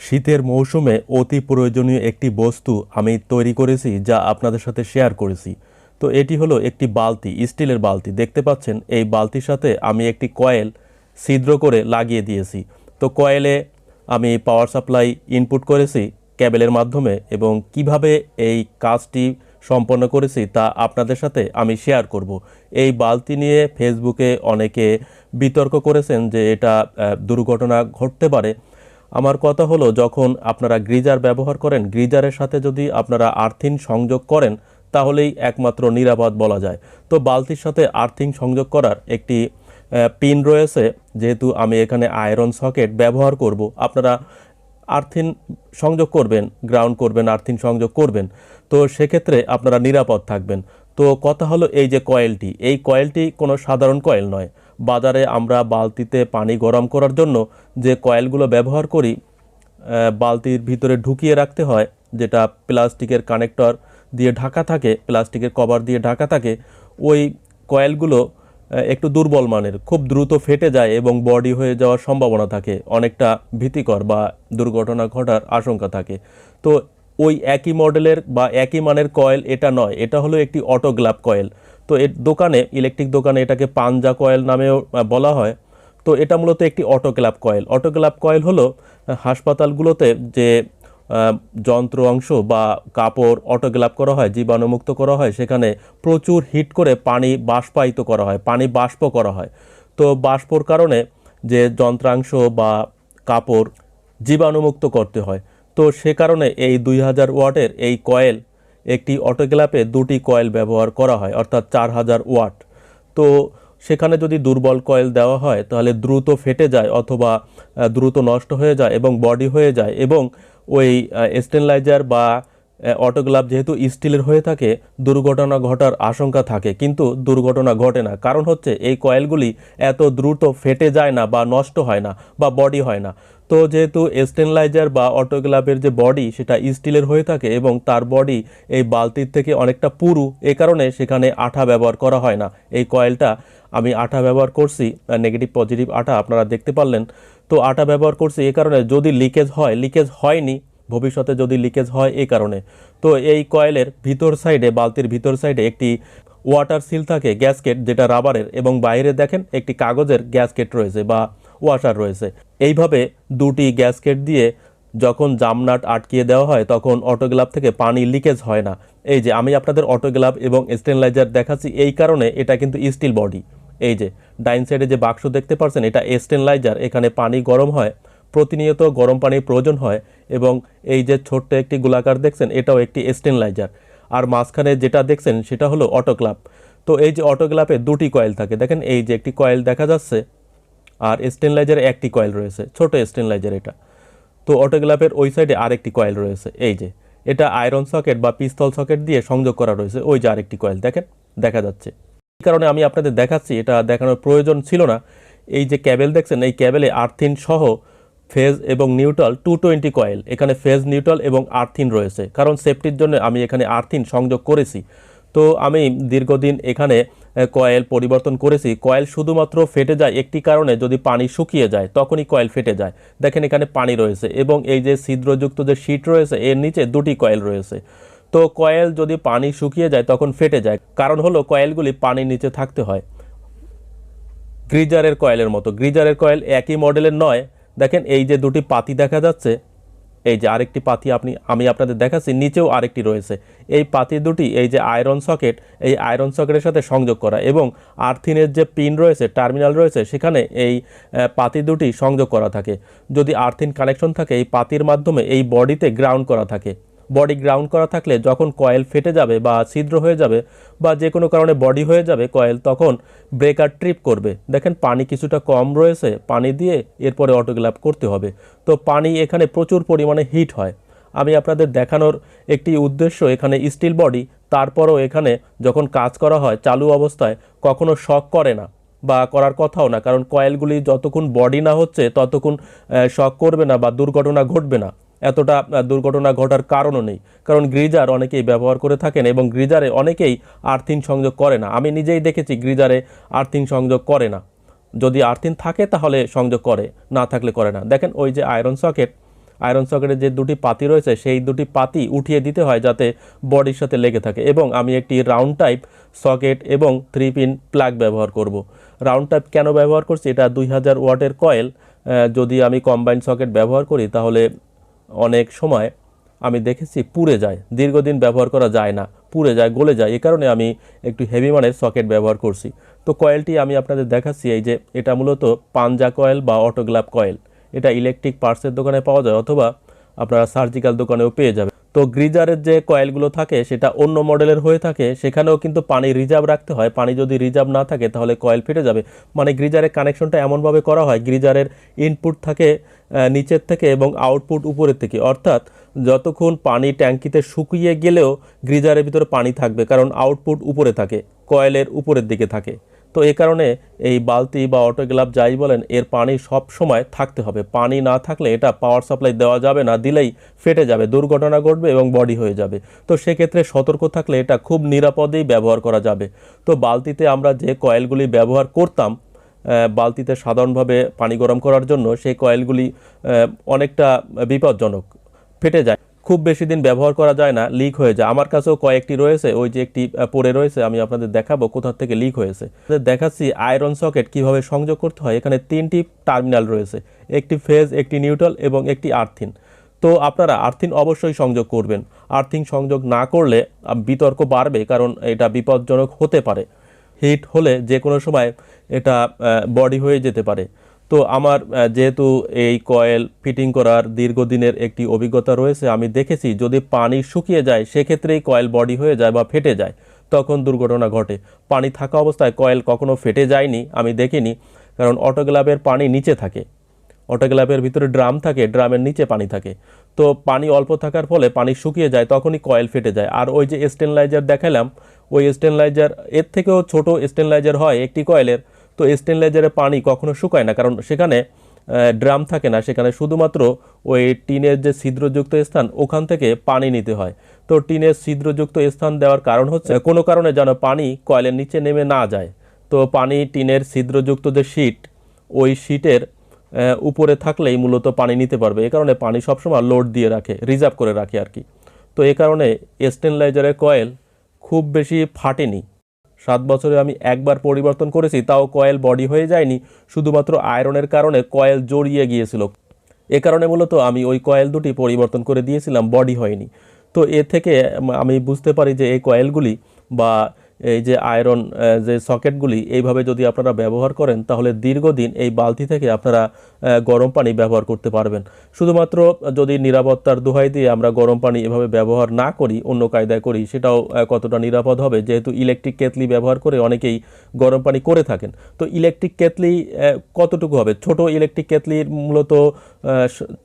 শীতের মৌসুমে অতি প্রয়োজনীয় একটি বস্তু আমি তৈরি করেছি যা আপনাদের সাথে শেয়ার করেছি। তো এটি হলো একটি বালতি, স্টিলের বালতি। দেখতে পাচ্ছেন, এই বালতির সাথে আমি একটি কয়েল ছিদ্র করে লাগিয়ে দিয়েছি। তো কয়েলে আমি পাওয়ার সাপ্লাই ইনপুট করেছি ক্যাবেলের মাধ্যমে এবং কীভাবে এই কাজটি সম্পন্ন করেছি তা আপনাদের সাথে আমি শেয়ার করব। এই বালতি নিয়ে ফেসবুকে অনেকে বিতর্ক করেছেন যে এটা দুর্ঘটনা ঘটতে পারে। আমার কথা হলো, যখন আপনারা গ্রিজার ব্যবহার করেন, গ্রিজারের সাথে যদি আপনারা আর্থিন সংযোগ করেন, তাহলেই একমাত্র নিরাপদ বলা যায়। তো বালতির সাথে আর্থিং সংযোগ করার একটি পিন রয়েছে, যেহেতু আমি এখানে আয়রন সকেট ব্যবহার করব। আপনারা আর্থিন সংযোগ করবেন, গ্রাউন্ড করবেন আর্থিন সংযোগ করবেন, তো সেক্ষেত্রে আপনারা নিরাপদ থাকবেন। তো কথা হলো এই যে কয়েলটি, এই কয়েলটি কোনো সাধারণ কয়েল নয়। বাজারে আমরা বালতিতে পানি গরম করার জন্য যে কয়েলগুলো ব্যবহার করি বালতির ভিতরে ঢুকিয়ে রাখতে হয়, যেটা প্লাস্টিকের কানেক্টর দিয়ে ঢাকা থাকে, প্লাস্টিকের কভার দিয়ে ঢাকা থাকে, ওই কয়েলগুলো একটু দুর্বল মানের, খুব দ্রুত ফেটে যায় এবং বডি হয়ে যাওয়ার সম্ভাবনা থাকে, অনেকটা ভীতিকর বা দুর্ঘটনা ঘটার আশঙ্কা থাকে। তো ওই একই মডেলের বা একই মানের কয়েল এটা নয়, এটা হলো একটি অটো গ্লাভ কয়েল। তো এর দোকানে, ইলেকট্রিক দোকানে এটাকে পাঞ্জা কয়েল নামেও বলা হয়। তো এটা মূলত একটি অটোগ্লাভ কয়েল। অটোগ্লাভ কয়েল হলো হাসপাতালগুলোতে যে যন্ত্র অংশ বা কাপড় অটোগ্লাভ করা হয়, জীবাণুমুক্ত করা হয়, সেখানে প্রচুর হিট করে পানি বাষ্পায়িত করা হয়, পানি বাষ্প করা হয়। তো বাষ্পর কারণে যে যন্ত্রাংশ বা কাপড় জীবাণুমুক্ত করতে হয়। তো সে কারণে এই দুই হাজার ওয়াটের এই কয়েল একটি অটোগ্লাপে দুটি কয়েল ব্যবহার করা হয়, অর্থাৎ চার হাজার ওয়াট। তো সেখানে যদি দুর্বল কয়েল দেওয়া হয়, তাহলে দ্রুত ফেটে যায় অথবা দ্রুত নষ্ট হয়ে যায় এবং বডি হয়ে যায় এবং ওই স্টেনলাইজার বা অটোগ্লাভ যেহেতু স্টিলের হয়ে থাকে, দুর্ঘটনা ঘটার আশঙ্কা থাকে। কিন্তু দুর্ঘটনা ঘটে না। কারণ হচ্ছে, এই কয়েলগুলি এত দ্রুত ফেটে যায় না বা নষ্ট হয় না বা বডি হয় না। তো যেহেতু স্টেনলাইজার বা অটোগ্লাভের যে বডি, সেটা স্টিলের হয়ে থাকে এবং তার বডি এই বালতির থেকে অনেকটা পুরু, এ কারণে সেখানে আঠা ব্যবহার করা হয় না। এই কয়েলটা আমি আঠা ব্যবহার করছি নেগেটিভ পজিটিভ আঠা, আপনারা দেখতে পারলেন। তো আঠা ব্যবহার করছি এ কারণে যদি লিকেজ হয়, লিকেজ হয়নি ভবিষ্যতে যদি লিকেজ হয় এই কারণে। তো এই কয়েলের ভিতর সাইডে, বালতির ভিতর সাইডে একটি ওয়াটার সিল থাকে, গ্যাসকেট যেটা রাবারের, এবং বাইরে দেখেন একটি কাগজের গ্যাসকেট রয়েছে বা ওয়াশার রয়েছে। এইভাবে দুটি গ্যাসকেট দিয়ে যখন জামনাট আটকিয়ে দেওয়া হয়, তখন অটোগ্লাভ থেকে পানি লিকেজ হয় না। এই যে, আমি আপনাদের অটোগ্লাভ এবং স্টেনলাইজার দেখাচ্ছি, এই কারণে এটা কিন্তু স্টিল বডি। এই যে, ডাইন সাইডে যে বাক্স দেখতে পাচ্ছেন এটা স্টেনলাইজার, এখানে পানি গরম হয়। প্রতিনিয়ত গরম পানির প্রয়োজন হয় এবং এই যে ছোট্ট একটি গোলাকার দেখছেন, এটাও একটি স্টেনলাইজার। আর মাঝখানে যেটা দেখছেন, সেটা হলো অটোক্লাভ তো এই যে অটোগ্লাভে দুটি কয়েল থাকে। দেখেন, এই যে একটি কয়েল দেখা যাচ্ছে, আর স্টেনলাইজারে একটি কয়েল রয়েছে। ছোট স্টেনলাইজার এটা। তো অটোগ্লাভের ওই সাইডে আরেকটি কয়েল রয়েছে। এই যে, এটা আয়রন সকেট বা পিস্তল সকেট দিয়ে সংযোগ করা রয়েছে। ওই যে আরেকটি কয়েল, দেখেন, দেখা যাচ্ছে। এই কারণে আমি আপনাদের দেখাচ্ছি, এটা দেখানোর প্রয়োজন ছিল না। এই যে ক্যাবেল দেখছেন, এই ক্যাবেলে আর্থিন সহ ফেজ এবং নিউট্রাল টু টোয়েন্টি কয়েল এখানে ফেজ নিউট্রাল এবং আর্থিন রয়েছে। কারণ সেফটির জন্য আমি এখানে আর্থিন সংযোগ করেছি। তো আমি দীর্ঘদিন এখানে কয়েল পরিবর্তন করেছি। কয়েল শুধুমাত্র ফেটে যায় একটি কারণে যদি পানি শুকিয়ে যায়, তখনই কয়েল ফেটে যায়। দেখেন এখানে পানি রয়েছে এবং এই যে ছিদ্রযুক্ত যে শীট রয়েছে, এর নিচে দুটি কয়েল রয়েছে। তো কয়েল যদি পানি শুকিয়ে যায়, তখন ফেটে যায়। কারণ হলো কয়েলগুলি পানির নিচে থাকতে হয়। গ্রিজারের কয়েলের মতো। গ্রিজারের কয়েল একই মডেলের নয়। দেখেন, এই যে দুটি পাতি দেখা যাচ্ছে, এই যে আরেকটি পাতি আপনি, আমি আপনাদের দেখাচ্ছি, নিচেও আরেকটি রয়েছে। এই পাতি দুটি, এই যে আয়রন সকেট, এই আয়রন সকেটের সাথে সংযোগ করা এবং আর্থিনের যে পিন রয়েছে, টার্মিনাল রয়েছে, সেখানে এই পাতি দুটি সংযোগ করা থাকে। যদি আর্থিন কানেকশন থাকে, এই পাতির মাধ্যমে এই বডিতে গ্রাউন্ড করা থাকে। বডি গ্রাউন্ড করা থাকলে যখন কয়েল ফেটে যাবে বা ছিদ্র হয়ে যাবে বা যে কোনো কারণে বডি হয়ে যাবে কয়েল, তখন ব্রেকার ট্রিপ করবে। দেখেন, পানি কিছুটা কম রয়েছে, পানি দিয়ে এরপরে অটোগ্লাভ করতে হবে। তো পানি এখানে প্রচুর পরিমাণে হিট হয়। আমি আপনাদের দেখানোর একটি উদ্দেশ্য, এখানে স্টিল বডি, তারপরও এখানে যখন কাজ করা হয় চালু অবস্থায়, কখনো শক করে না বা করার কথাও না, কারণ কয়েলগুলি যতক্ষণ বডি না হচ্ছে, ততক্ষণ শক করবে না বা দুর্ঘটনা ঘটবে না। এতটা দুর্ঘটনা ঘটার কারণও নেই। কারণ গ্রিজার অনেকেই ব্যবহার করে থাকেন এবং গ্রিজারে অনেকেই আর্থিং সংযোগ করে না। আমি নিজেই দেখেছি গ্রিজারে আর্থিং সংযোগ করে না। যদি আর্থিং থাকে তাহলে সংযোগ করে, না থাকলে করে না। দেখেন ওই যে আয়রন সকেট, আয়রন সকেটের যে দুটি পাতি রয়েছে, সেই দুটি পাতি উঠিয়ে দিতে হয় যাতে বডির সাথে লেগে থাকে। এবং আমি একটি রাউন্ড টাইপ সকেট এবং থ্রি পিন প্লাগ ব্যবহার করব। রাউন্ড টাইপ কেন ব্যবহার করছি? এটা দুই হাজার ওয়াটের কয়েল যদি আমি কম্বাইন সকেট ব্যবহার করি তাহলে অনেক সময় আমি দেখেছি পুড়ে যায়, দীর্ঘদিন ব্যবহার করা যায় না, পুড়ে যায়, গলে যায়, এ কারণে আমি একটু হেভি মানের সকেট ব্যবহার করছি। তো কয়েলটি আমি আপনাদের দেখাচ্ছি, এই যে এটা মূলত পাঞ্জা কয়েল বা অটোগ্লাভ কয়েল এটা ইলেকট্রিক পার্টসের দোকানে পাওয়া যায় অথবা আপনারা সার্জিক্যাল দোকানেও পেয়ে যাবেন। তো গ্রিজারের যে কয়েলগুলো থাকে, সেটা অন্য মডেলের হয়ে থাকে, সেখানেও কিন্তু পানি রিজার্ভ রাখতে হয়। পানি যদি রিজার্ভ না থাকে, তাহলে কয়েল ফেটে যাবে। মানে গ্রিজারের কানেকশনটা এমনভাবে করা হয়, গ্রিজারের ইনপুট থাকে নিচের থেকে এবং আউটপুট উপরের থেকে। অর্থাৎ যতক্ষণ পানি ট্যাঙ্কিতে শুকিয়ে গেলেও গ্রিজারের ভিতরে পানি থাকবে, কারণ আউটপুট উপরে থাকে, কয়েলের উপরের দিকে থাকে। তো এ কারণে এই বালতি বা অটো গ্লাভ যাই বলেন, এর পানি সব সময় থাকতে হবে। পানি না থাকলে এটা পাওয়ার সাপ্লাই দেওয়া যাবে না, দিলেই ফেটে যাবে, দুর্ঘটনা ঘটবে এবং বডি হয়ে যাবে। তো সেক্ষেত্রে সতর্ক থাকলে এটা খুব নিরাপদেই ব্যবহার করা যাবে। তো বালতিতে আমরা যে কয়েলগুলি ব্যবহার করতাম বালতিতে সাধারণভাবে পানি গরম করার জন্য, সেই কয়েলগুলি অনেকটা বিপজ্জনক, ফেটে যায়। খুব বেশি দিন ব্যবহার করা যায় না লিক হয়ে যায়। আমার কাছেও কয়েকটি রয়েছে, ওই যে একটি পড়ে রয়েছে, আমি আপনাদের দেখাবো কোথা থেকে লিক হয়েছে। দেখাচ্ছি আয়রন সকেট কীভাবে সংযোগ করতে হয়। এখানে তিনটি টার্মিনাল রয়েছে, একটি ফেজ একটি নিউট্রাল এবং একটি আর্থিন তো আপনারা আর্থিন অবশ্যই সংযোগ করবেন। আর্থিং সংযোগ না করলে বিতর্ক বাড়বে কারণ এটা বিপজ্জনক হতে পারে। হিট হলে যে কোনো সময় এটা বডি হয়ে যেতে পারে। তো আমার যেহেতু এই কয়েল ফিটিং করার দীর্ঘদিনের একটি অভিজ্ঞতা রয়েছে, আমি দেখেছি যদি পানি শুকিয়ে যায়, সেক্ষেত্রেই কয়েল বডি হয়ে যায় বা ফেটে যায়, তখন দুর্ঘটনা ঘটে। পানি থাকা অবস্থায় কয়েল কখনো ফেটে যায়নি, আমি দেখিনি, কারণ অটোগ্লাভের পানি নিচে থাকে। অটোগ্লাভের ভিতরে ড্রাম থাকে, ড্রামের নিচে পানি থাকে। তো পানি অল্প থাকার ফলে পানি শুকিয়ে যায়, তখনই কয়েল ফেটে যায়। আর ওই যে স্টেনলাইজার দেখালাম, ওই স্টেনলাইজার, এর থেকেও ছোট স্টেনলাইজার হয় একটি কয়েলের তো স্টেনলাইজারের পানি কখনো শুকায় না, কারণ সেখানে ড্রাম থাকে না। সেখানে শুধুমাত্র ওই টিনের যে ছিদ্রযুক্ত স্থান, ওখান থেকে পানি নিতে হয়। তো টিনের ছিদ্রযুক্ত স্থান দেওয়ার কারণ হচ্ছে, কোনো কারণে যেন পানি কয়েলের নিচে নেমে না যায়। তো পানি টিনের ছিদ্রযুক্ত যে শীট, ওই শীটের উপরে থাকলেই মূলত পানি নিতে পারবে। এ কারণে পানি সবসময় লোড দিয়ে রাখে, রিজার্ভ করে রাখে আর কি। তো এ কারণে স্টেনলাইজারের কয়েল খুব বেশি ফাটেনি। সাত বছরে আমি একবার পরিবর্তন করেছি, তাও কয়েল বডি হয়ে যায়নি, শুধুমাত্র আয়রনের কারণে কয়েল জড়িয়ে গিয়েছিল। এ কারণে মূলত আমি ওই কয়েল দুটি পরিবর্তন করে দিয়েছিলাম, বডি হয়নি। তো এ থেকে আমি বুঝতে পারি যে এই কয়েলগুলি বা এই যে আয়রন যে সকেটগুলি, এইভাবে যদি আপনারা ব্যবহার করেন, তাহলে দীর্ঘদিন এই বালতি থেকে আপনারা গরম পানি ব্যবহার করতে পারবেন। শুধুমাত্র যদি নিরাপত্তার দোহাই দিয়ে আমরা গরম পানি এভাবে ব্যবহার না করি, অন্য কায়দায় করি, সেটাও কতটা নিরাপদ হবে? যেহেতু ইলেকট্রিক কেতলি ব্যবহার করে অনেকেই গরম পানি করে থাকেন। তো ইলেকট্রিক কেতলি কতটুকু হবে? ছোট ইলেকট্রিক কেতলির মূলত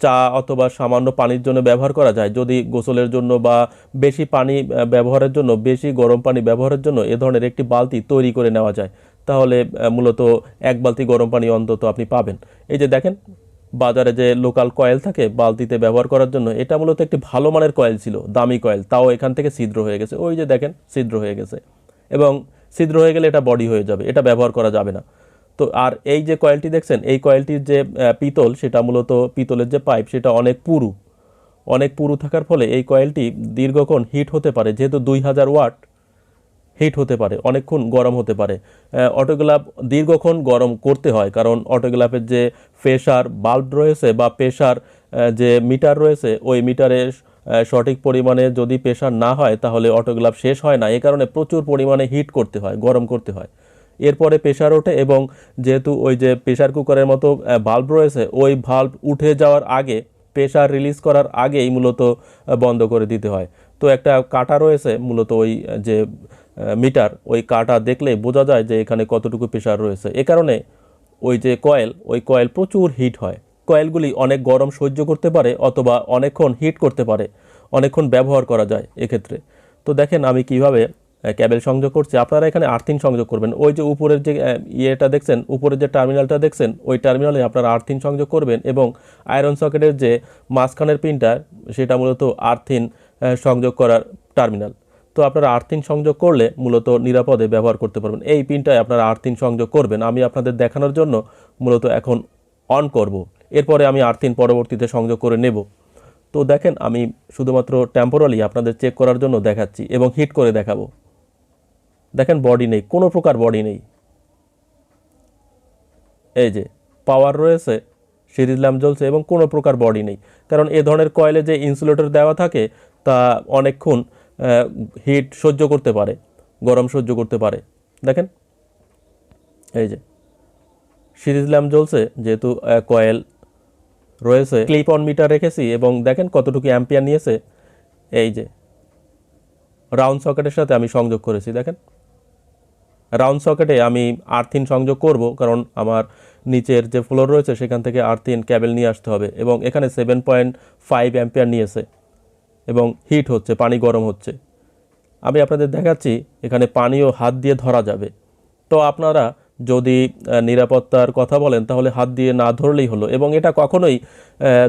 চা অথবা সামান্য পানির জন্য ব্যবহার করা যায়। যদি গোসলের জন্য বা বেশি পানি ব্যবহারের জন্য, বেশি গরম পানি ব্যবহারের জন্য এ ধরনের একটি বালতি তৈরি করে নেওয়া যায়। তাহলে মূলত এক বালতি গরম পানি অন্তত আপনি পাবেন। এই যে দেখেন, বাজারে যে লোকাল কয়েল থাকে বালতিতে ব্যবহার করার জন্য, এটা মূলত একটি ভালো মানের কয়েল ছিল, দামি কয়েল। তাও এখান থেকে ছিদ্র হয়ে গেছে। ওই যে দেখেন, ছিদ্র হয়ে গেছে। এবং ছিদ্র হয়ে গেলে এটা বডি হয়ে যাবে, এটা ব্যবহার করা যাবে না। তো আর এই যে কয়েলটি দেখছেন, এই কয়েলটির যে পিতল, সেটা মূলত পিতলের যে পাইপ, সেটা অনেক পুরু। অনেক পুরু থাকার ফলে এই কয়েলটি দীর্ঘক্ষণ হিট হতে পারে, যেহেতু দুই হাজার ওয়াট হিট হতে পারে, অনেকক্ষণ গরম হতে পারে। অটোগ্লাভ দীর্ঘক্ষণ গরম করতে হয়, কারণ অটোগ্লাভের যে প্রেশার বাল্ব রয়েছে বা প্রেশার যে মিটার রয়েছে, ওই মিটারে সঠিক পরিমাণে যদি প্রেশার না হয়, তাহলে অটোগ্লাভ শেষ হয় না। এ কারণে প্রচুর পরিমাণে হিট করতে হয়, গরম করতে হয়। এরপরে প্রেশার ওঠে এবং যেহেতু ওই যে প্রেশার কুকারের মতো ভাল্ব রয়েছে, ওই ভাল্ব উঠে যাওয়ার আগে প্রেশার রিলিজ করার আগেই মূলত বন্ধ করে দিতে হয়। তো একটা কাটা রয়েছে, মূলত ওই যে মিটার ওই কাটা দেখলেই বোঝা যায় যে এখানে কতটুকু প্রেশার রয়েছে। এ কারণে ওই যে কয়েল, ওই কয়েল প্রচুর হিট হয়। কয়েলগুলি অনেক গরম সহ্য করতে পারে অথবা অনেকক্ষণ হিট করতে পারে, অনেকক্ষণ ব্যবহার করা যায় এক্ষেত্রে। তো দেখেন আমি কীভাবে ক্যাবেল সংযোগ করছি। আপনারা এখানে আর্থিং সংযোগ করবেন। ওই যে উপরের যে ইয়েটা দেখছেন, উপরের যে টার্মিনালটা দেখছেন, ওই টার্মিনালে আপনারা আর্থিং সংযোগ করবেন এবং আয়রন সকেটের যে মাঝখানের পিনটা, সেটা মূলত আর্থিন সংযোগ করার টার্মিনাল। তো আপনারা আর্থিন সংযোগ করলে মূলত নিরাপদে ব্যবহার করতে পারবেন। এই পিনটায় আপনারা আর্থিন সংযোগ করবেন। আমি আপনাদের দেখানোর জন্য মূলত এখন অন করব। এরপরে আমি আর্থিন পরবর্তীতে সংযোগ করে নেব। তো দেখেন, আমি শুধুমাত্র টেম্পোরালি আপনাদের চেক করার জন্য দেখাচ্ছি এবং হিট করে দেখাবো। দেখেন বডি নেই, কোনো প্রকার বডি নেই। এই যে পাওয়ার রয়েছে, সিরিজ ল্যাম্প জ্বলছে এবং কোনো প্রকার বডি নেই। কারণ এ ধরনের কয়েলে যে ইনসুলেটর দেওয়া থাকে, তা অনেকক্ষণ হিট সহ্য করতে পারে, গরম সহ্য করতে পারে। দেখেন, এই যে, সিরিজ ল্যাম্প জ্বলছে, যেহেতু কয়েল রয়েছে। ক্লিপ অন মিটার রেখেছি এবং দেখেন কতটুকু অ্যাম্পিয়ার নিয়েছে। এই যে রাউন্ড সকেটের সাথে আমি সংযোগ করেছি, দেখেন। রাউন্ড সকেটে আমি আর্থিন সংযোগ করব, কারণ আমার নিচের যে ফ্লোর রয়েছে, সেখান থেকে আর্থিন ক্যাবেল নিয়ে আসতে হবে এবং এখানে সেভেন পয়েন্ট ফাইভ অ্যাম্পিয়ার নিয়েছে। এবং হিট হচ্ছে, পানি গরম হচ্ছে। আমি আপনাদের দেখাচ্ছি, এখানে পানিও হাত দিয়ে ধরা যাবে। তো আপনারা যদি নিরাপত্তার কথা বলেন, তাহলে হাত দিয়ে না ধরলেই হলো। এবং এটা কখনোই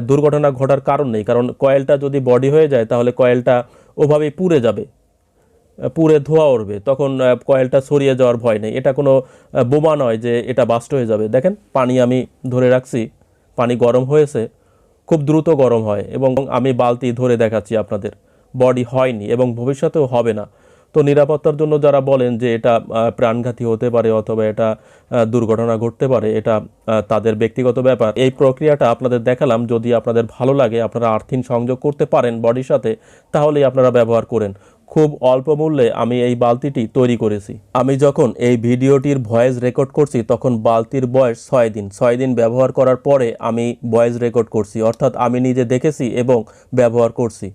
দুর্ঘটনা ঘটার কারণ নেই। কারণ কয়েলটা যদি বডি হয়ে যায়, তাহলে কয়েলটা ওভাবেই পুড়ে যাবে। পুরে ধোয়া উঠবে তখন কয়েলটা সরিয়ে যাওয়ার ভয় নেই। এটা কোনো বোমা নয় যে এটা বাস্ট হয়ে যাবে। দেখেন, পানি আমি ধরে রাখছি। পানি গরম হয়েছে। খুব দ্রুত গরম হয় এবং আমি বালতি ধরে দেখাচ্ছি আপনাদের। বডি হয়নি এবং ভবিষ্যতেও হবে না। তো নিরাপত্তার জন্য যারা বলেন যে এটা প্রাণঘাতী হতে পারে অথবা এটা দুর্ঘটনা ঘটতে পারে, এটা তাদের ব্যক্তিগত ব্যাপার। এই প্রক্রিয়াটা আপনাদের দেখালাম। যদি আপনাদের ভালো লাগে, আপনারা আর্থিন সংযোগ করতে পারেন বডির সাথে, তাহলেই আপনারা ব্যবহার করেন। খুব অল্প মূল্যে আমি এই বালতিটি তৈরি করেছি। আমি যখন এই ভিডিওটির ভয়েস রেকর্ড করছি, তখন বালতির বয়স ছয় দিন। ছয় দিন ব্যবহার করার পরে আমি ভয়েস রেকর্ড করছি, অর্থাৎ আমি নিজে দেখেছি এবং ব্যবহার করছি।